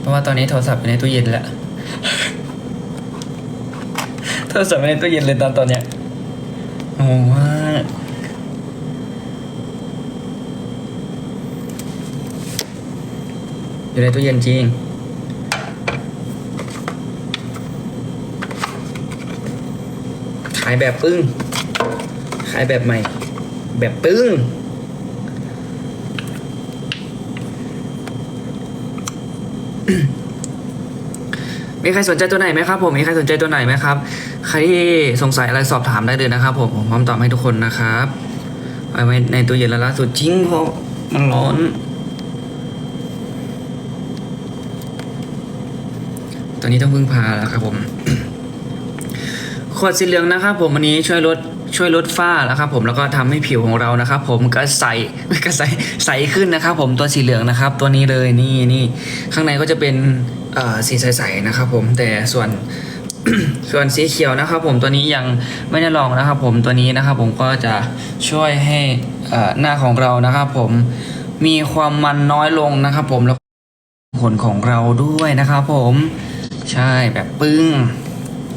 เพราะว่าตอนนี้โทรศัพท์อยู่ในตู้เย็นแล้ว โทรศัพท์อยู่ในตู้เย็นเลยตอนตอนเนี้ยงงมากอยู่ในตู้เย็นจริงขายแบบปึ้งขายแบบใหม่ แบบปึ้ง มีใครสนใจตัวไหนไหมครับผม มีใครสนใจตัวไหนไหมครับ ใครที่สงสัยอะไรสอบถามได้เลยนะครับ ผมผมพร้อมตอบให้ทุกคนนะครับเอาไว้ในตู้เย็นล้วล่าสุดจริงเพราะมันร้อน ตอนนี้ต้องพึ่งพาแล้วครับผม ขวดสีเหลืองนะครับผมอันนี้ช่วยลด ช่วยลดฝ้าแล้วครับผมแล้วก็ทำให้ผิวของเรานะครับ ผมก็ใสก็ใสใสขึ้นนะครับ ผมตัวสีเหลืองนะครับ ตัวนี้เลยนี่นี่ข้างในก็จะเป็นสีใสๆนะครับ ผมแต่ส่วนส่วนสีเขียวนะครับ ผมตัวนี้ยังไม่ได้ลองนะครับ ผมตัวนี้นะครับ ผมก็จะช่วยให้หน้าของเรานะครับ ผมมีความมันน้อยลงนะครับ ผมแล้วผลของเราด้วยนะครับ ผมใช่แบบปึ้ง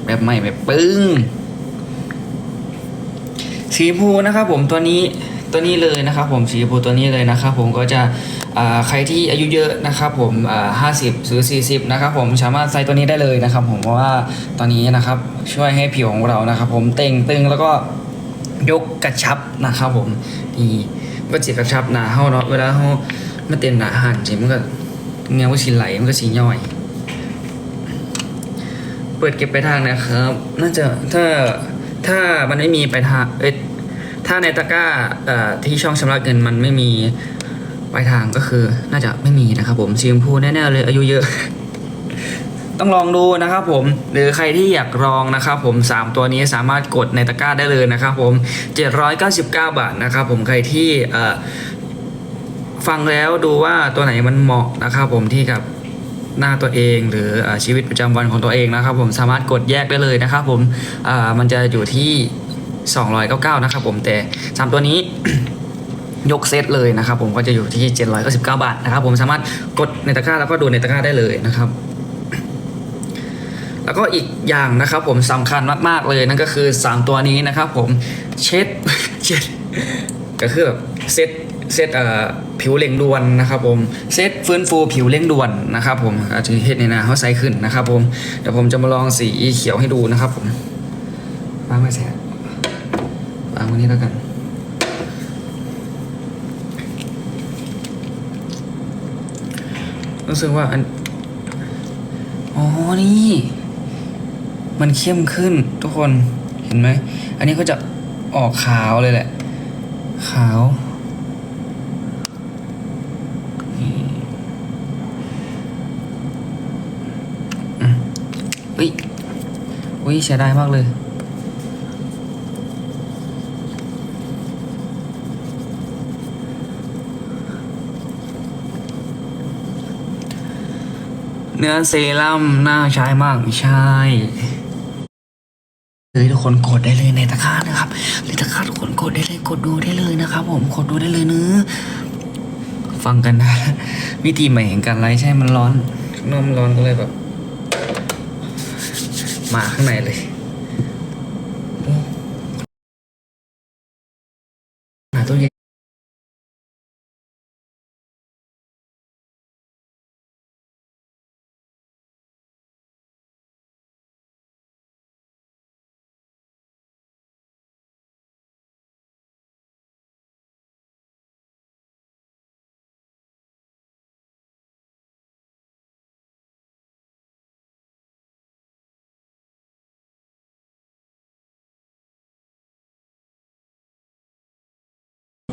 แบบใหม่แบบปึ้ง สีพูนะครับผมตัวนี้ตัวนี้เลยนะครับผมสีพูตัวนี้เลยนะครับผมก็จะใครที่อายุเยอะนะครับผมห้าสิบหรือสี่สิบนะครับผมสามารถใส่ตัวนี้ได้เลยนะครับผมเพราะว่าตอนนี้นะครับช่วยให้ผิวของเรานะครับผมเต่งตึงแล้วก็ยกกระชับนะครับผมนี่ก็จะกระชับหนาเฮาเนาะเวลาเฮามาเต้นหนาหันจริมันก็เงี้ยว่าสีไหลมันก็สีย่อย เปิดเก็บไปทางนะครับ น่าจะถ้า ถ้ามันไม่มีไปลายทางเอ้ยถ้าในตะกร้าเอ่อที่ช่องชำระเงินมันไม่มีปลายทางก็คือน่าจะไม่มีนะครับผมสีชมพูแน่ๆเลยอายุเยอะ ต้องลองดูนะครับผมหรือใครที่อยากลองนะครับผม 3 ตัวนี้สามารถกดในตะกร้าได้เลยนะครับผม 799 บาทนะครับผมใครที่ฟังแล้วดูว่าตัวไหนมันเหมาะนะครับผมที่กับ หน้าตัวเองหรือชีวิตประจำวันของตัวเองนะครับ ผมสามารถกดแยกได้เลยนะครับ ผมมันจะอยู่ที่ 299 นะครับ ผมแต่สามตัวนี้ยกเซตเลยนะครับ ผมก็จะอยู่ที่ 799 บาทนะครับ ผมสามารถกดในตะกร้าแล้วก็ดูในตะกร้าได้เลยนะครับ แล้วก็อีกอย่างนะครับ ผมสำคัญมากๆเลยนั่นก็คือ 3 ตัวนี้นะครับ ผมเช็ดเช็ดก็คือแบบเซต เซตเอ่อผิวเร่งด่วนนะครับผมเซตฟื้นฟูผิวเร่งด่วนนะครับผมอาจจะเห็นในนาเขาใสขึ้นนะครับผมเดี๋ยวผมจะมาลองสีเขียวให้ดูนะครับผมวางไว้แสบวางไว้นี่แล้วกันรู้สึกว่าอันอ๋อนี่ มันเข้มขึ้นทุกคนเห็นไหม อันนี้ก็จะออกขาวเลยแหละ ขาวนี่อืมอุ้ยอุ้ ยเสียดายมากเลยเนื้อเซรั่มน่าใช้มากใช่เลยทุกคนกดได้เลยในตะกร้านะครับในตะกร้าทุกคนกดได้เลยกดดูได้เลยนะครับ ผมกดดูได้เลยเนื้อฟังกันนะ วิธีใหม่แห่งการไลฟ์ใช่มันร้อนข้างนอกมันร้อนก็เลยแบบ มาข้างในเลย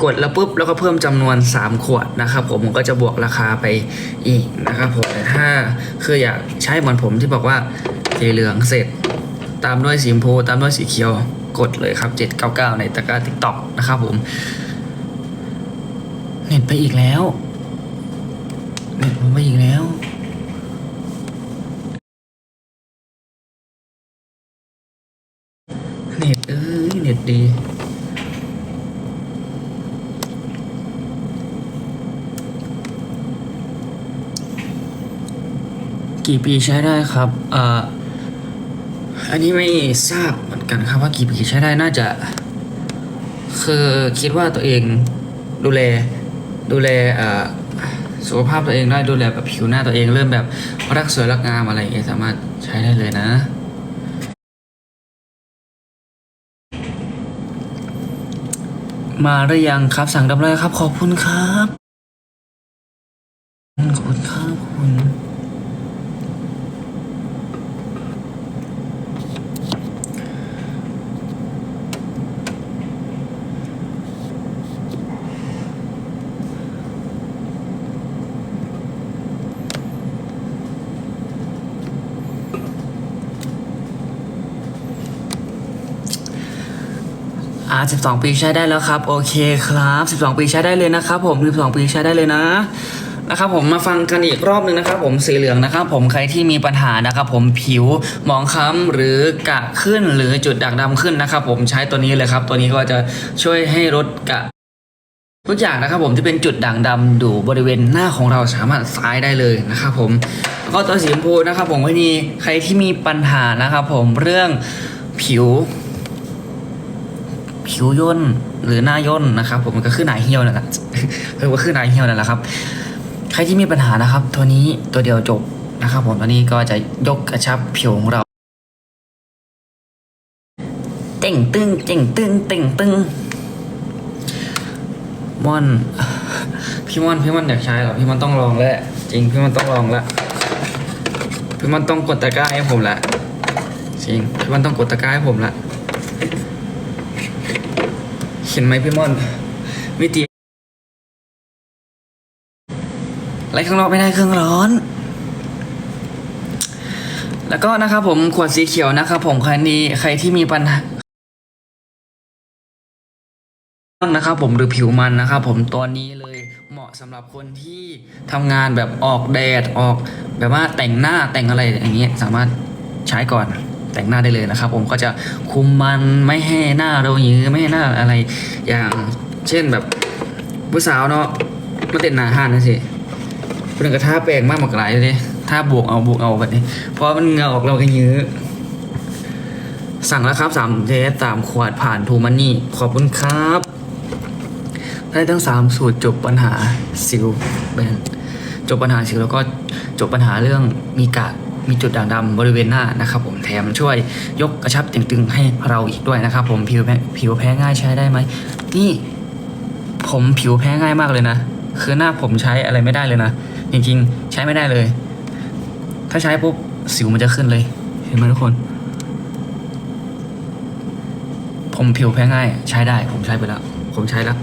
กดแล้วปุ๊บแล้วก็เพิ่มจำนวน 3 ขวดนะครับผมผมก็จะบวกราคาไปอีกนะครับผมแต่ถ้าคืออยากใช้เหมือนผมที่บอกว่าสีเหลืองเสร็จ ตามด้วยสีชมพูตามด้วยสีเขียวกดเลยครับ 799 ในตะกร้าทิกต็อกนะครับผมเน็ตไปอีกแล้วเน็ตไปอีกแล้ว เน็ตเอ้ยเน็ตดี อ กี่ปีใช้ได้ครับเอ่ออันนี้ไม่ทราบเหมือนกันครับว่ากี่ปีใช้ได้น่าจะ คือคิดว่าตัวเองดูแลดูแลเอ่อสุขภาพตัวเองได้ดูแลแบบผิวหน้าตัวเองเริ่มแบบรักสวยรักงามอะไรอย่างเงี้ยสามารถใช้ได้เลยนะมาหรือยังครับสั่งดับเลยครับ ขอบคุณครับ ขอบคุณครับคุณ 12 ปีใช้ได้แล้วครับ โอเคครับ 12 ปีใช้ได้เลยนะครับ ผม12ปีใช้ได้เลยนะนะครับผมมาฟังกันอีกรอบหนึ่งนะครับ ผมสีเหลืองนะครับ ผมใครที่มีปัญหานะครับ ผมผิวหมองคล้ำหรือกะขึ้นหรือจุดด่างดำขึ้นนะครับ ผมใช้ตัวนี้เลยครับ ตัวนี้ก็จะช่วยให้ลดกะทุกอย่างนะครับผมที่เป็นจุดด่างดำอยู่บริเวณหน้าของเราสามารถซ้ายได้เลยนะครับผมแล้วก็ตัวสีชมพูนะครับ ผมวันนี้ใครที่มีปัญหานะครับ ผมเรื่องผิว ผิวย่นหรือหน้าย่นนะครับ ผมมันก็คือหนาเหี่ยวนั่นแหละเออว่าคือหนาเหี่ยวนั่นแหละครับ ใครที่มีปัญหานะครับ ตัวนี้ตัวเดียวจบนะครับผมตัวนี้ก็จะยกกระชับผิวของเราเต่งตึงเต่งตึงเต่งตึงม่อนพี่ม่อนพี่ม่อนอยากใช้เหรอพี่ม่อนต้องลองแล้วจริงพี่ม่อนต้องลองแล้วพี่ม่อนต้องกดตะกร้าให้ผมละจริงพี่ม่อนต้องกดตะกร้าให้ผมละ เห็นไหมพี่ม่อนวิธีอะไรข้างนอกไม่ได้เครื่องร้อน แล้วก็นะครับผมขวดสีเขียวนะครับผมใครนี้ใครที่มีปัญหานะครับผมหรือผิวมันนะครับผมตัวนี้เลยเหมาะสำหรับคนที่ทำงานแบบออกแดดออกแบบว่าแต่งหน้าแต่งอะไรอย่างเงี้ยสามารถใช้ก่อน แต่งหน้าได้เลยนะครับ ผมก็จะคุมมันไม่ให้หน้าเราหยือไม่ให้หน้าอะไร อย่างเช่นแบบผู้สาวเนาะมาเต้นหน้าห้านนะสิเป็นกระทาแปลงมากมากหลายเลยถ้าบวกเอาบวกเอาแบบนี้เพราะมันเหงาออกเราก็ยื้อสั่งแล้วครับสามเทสสามขวดผ่านทูมันนี่ ขอบคุณครับ ได้ทั้งสามสูตรจบปัญหาสิวเป็นจบปัญหาสิวแล้วก็จบปัญหาเรื่องมีกระ มีจุดด่างดำบริเวณหน้านะครับผมแถมช่วยยกกระชับตึงๆให้เราอีกด้วยนะครับผมผิวแพ้ผิวแพ้ง่ายใช้ได้ไหมนี่ผมผิวแพ้ง่ายมากเลยนะ คือหน้าผมใช้อะไรไม่ได้เลยนะ จริงๆ ใช้ไม่ได้เลย ถ้าใช้ปุ๊บสิวมันจะขึ้นเลย เห็นไหมทุกคน ผมผิวแพ้ง่าย ใช้ได้ ผมใช้ไปแล้ว ผมใช้แล้ว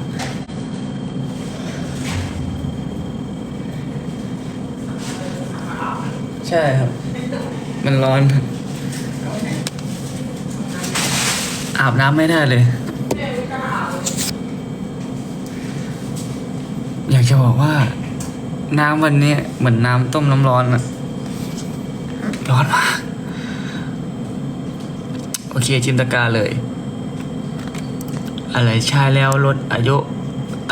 ใช่ครับ มันร้อน อาบน้ำไม่ได้เลย อยากจะบอกว่า น้ำวันนี้เหมือนน้ำต้มน้ำร้อนอะร้อนมาก โอเคจินตกาเลย อะไรใช้แล้วลดอายุ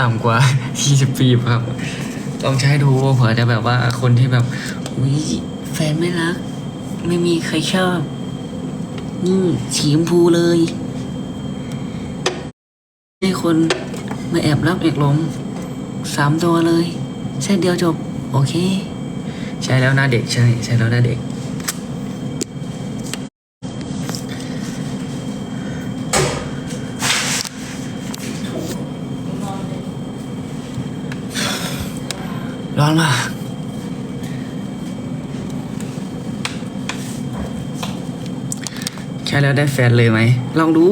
ต่ำกว่า 20 ปีครับลองใช้ดูเผื่อจะแบบว่าคนที่แบบ อุ้ย แฟนไม่รัก ไม่มีใครชอบนี่สีชมพูเลย ให้คนมาแอบรับแอบหลงสามตัวเลยเส้นเดียวจบ โอเค ใช่แล้วหน้าเด็กใช่ ใช่แล้วหน้าเด็ก ร้อนมาก ช่แล้วได้แฟนเลยไหม ลองดู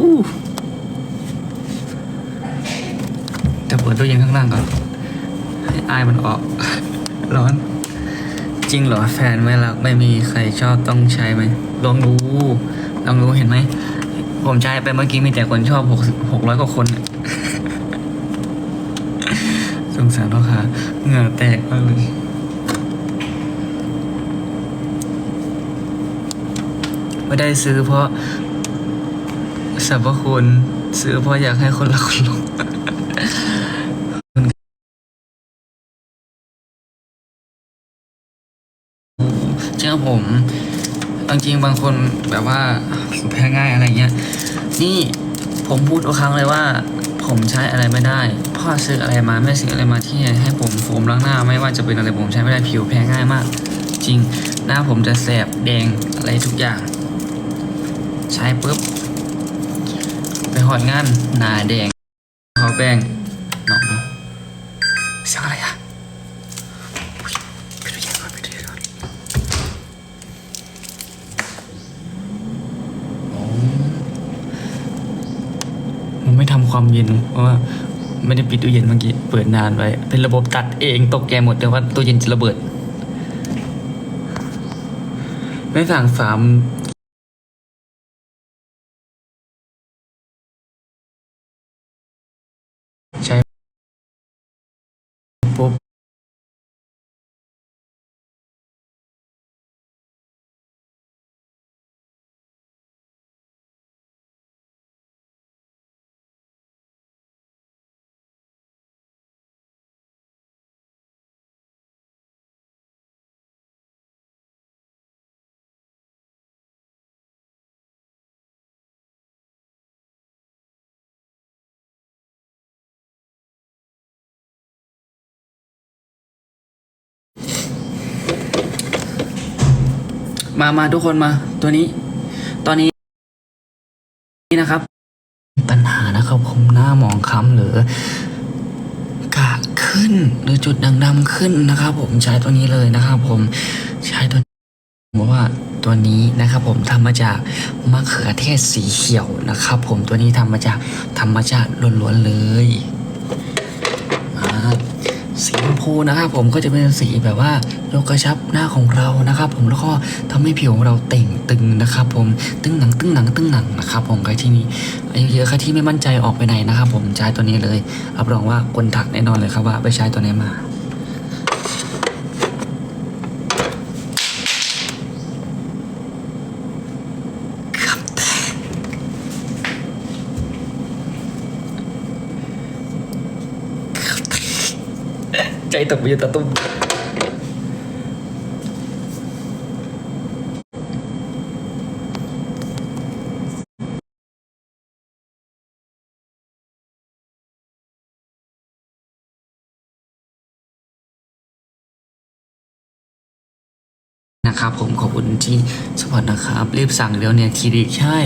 แต่เปิดตู้เย็นข้างล่างก่อน ให้อายมันออก ร้อน จริงเหรอแฟนไม่รักไม่มีใครชอบต้องใช้ไหม ลองดู ลองดูเห็นไหม ผมใช้ไปเมื่อกี้มีแต่คนชอบหกหกร้อยกว่าคนสงสารพ่อค้าเหงื่อแตกมากเลย ไม่ได้ซื้อเพราะสรรพคุณซื้อเพราะอยากให้คนละคนลงเจอผมจริงบางคนแบบว่าแพ้ง่ายอะไรเงี้ย นี่ผมพูดทุกครั้งเลยว่า ผมใช้อะไรไม่ได้ พ่อซื้ออะไรมาแม่ซื้ออะไรมาที่ให้ผมโฟมล้างหน้า ไม่ว่าจะเป็นอะไรผมใช้ไม่ได้ผิวแพ้ง่ายมาก จริงหน้าผมจะแสบแดงอะไรทุกอย่าง ใช้ปุ๊บ ไปหอดงานหน้าแดงเขาแป้งน้องดูเสียงอะไรอะอุ๊ยไปดูเย็นก่อนไปดูเย็นก่อนโอ้มันไม่ทำความเย็น เพราะว่าไม่ได้ปิดตู้เย็นเมื่อกี้ เปิดนานไว้ เป็นระบบตัดเองตกใจหมดแต่ว่าตู้เย็นจะระเบิด ไม่สั่งสาม มามาทุกคนมา ตัวนี้ ตอนนี้นี่นะครับ ปัญหานะครับผมหน้ามองคล้ำหรือกะขึ้นหรือจุดด่างดำขึ้นนะครับ ผมใช้ตัวนี้เลยนะครับ ผมใช้ตัวบอกว่าตัวนี้นะครับผมทำมาจากมะเขือเทศสีเขียวนะครับ ผมตัวนี้ทำมาจากธรรมชาติล้วนๆเลย สีชมพูนะครับผมก็จะเป็นสีแบบว่ารกกระชับหน้าของเรานะครับ ผมแล้วก็ทำให้ผิวของเราเต่งตึงนะครับ ผมตึงหนังตึงหนังตึงหนังนะครับ ผมใครที่มีอายุเยอะใครที่ไม่มั่นใจออกไปไหนนะครับ ผมใช้ตัวนี้เลยรับรองว่าคนถักแน่นอนเลยครับว่าไปใช้ตัวนี้มา ครับใจ ตกไปอยู่ตะตุ้มนะครับผมขอบคุณที่สปอร์ตนะครับ รีบสั่งเดี๋ยวเนี่ยคิดอีกใช่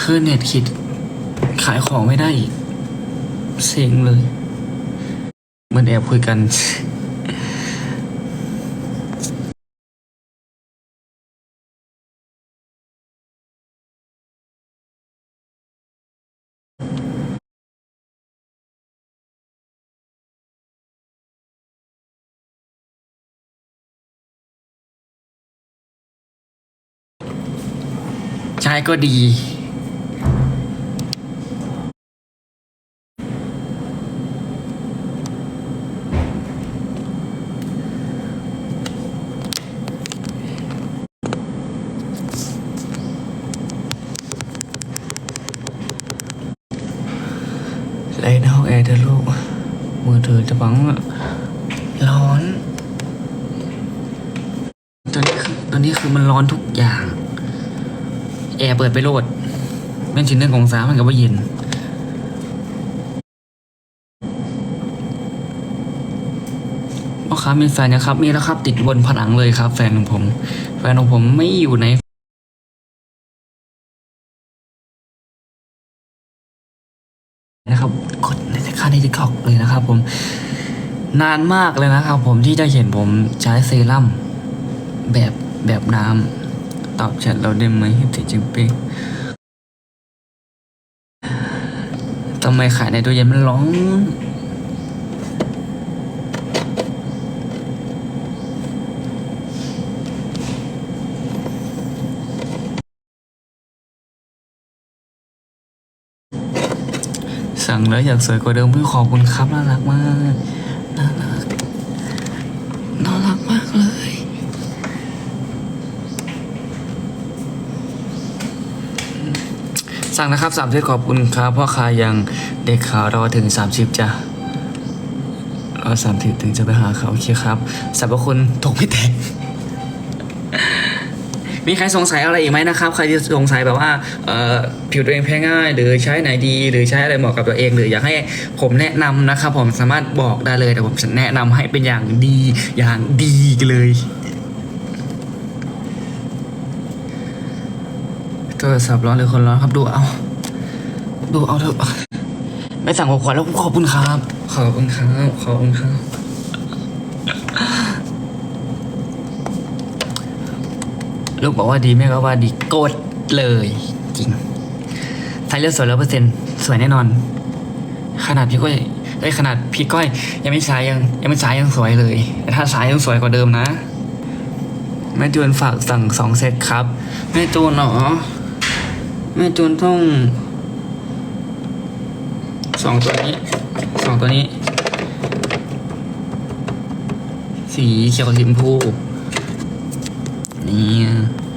คือเน็ตคิดขายของไม่ได้อีกเซ็งเลย มันแอบคุยกัน ใช้ก็ดี ไล่นอกแอร์เธอะลูก มือ ถือจะบังร้อนตัวนี้คือตัวนี้คือมันร้อนทุกอย่าง แอร์เปิดไปโหลดเป็นชิ้นหนึ่งของสามมันกับว่าเย็นพ่อค้ามีแฟนนะครับ มีแล้วครับ ติดบนผนังเลยครับ แฟนของผม แฟนของผมไม่อยู่ใน ทิกตอกเลยนะครับผมนานมากเลยนะครับผมที่จะเห็นผมใช้เซรั่มแบบแบบน้ำตอบแชทเราได้ไหมถึงจึงเป๊กทำไมขายในตัวเย็นมันร้อง สั่งแล้วอยากสวยกว่าเดิมพี่ขอบคุณครับน่ารักมากน่ารักน่ารักมากเลยสั่งนะครับสามสิบขอบคุณครับพ่อค้ายังเด็กขาวรอถึงสามสิบจ้ะรอสามสิบถึงจะไปหาเขาโอเคครับสรรพคุณถกไม่แตก มีใครสงสัยอะไรอีกไหมนะครับ ใครที่สงสัยแบบว่าผิวตัวเองแพ้ง่าย หรือใช้ไหนดี หรือใช้อะไรเหมาะกับตัวเอง หรืออยากให้ผมแนะนำนะครับ ผมสามารถบอกได้เลยแต่ผมจะแนะนำให้เป็นอย่างดีอย่างดีเลยโทรศัพท์ร้อนหรือคนร้อนครับดูเอา ดูเอาเถอะไม่สั่งของขวัญแล้วขอบคุณครับ ขอบคุณครับ ขอบคุณครับ ลูกบอกว่าดีแม่ก็ว่าดีโกดเลยจริงใส่เลือดสวยร้อยเปอร์เซ็นสวยแน่นอน ขนาดพี่ก้อยไอ้ขนาดพี่ก้อย ยังไม่สายยังยังไม่สายยังสวยเลยแต่ถ้าสายยังสวยกว่าเดิมนะแม่จูนฝากสั่งสองเซตครับแม่จูนเหรอแม่จูนต้องสองตัวนี้สองตัวนี้ สีเขียวสีชมพู 哎呀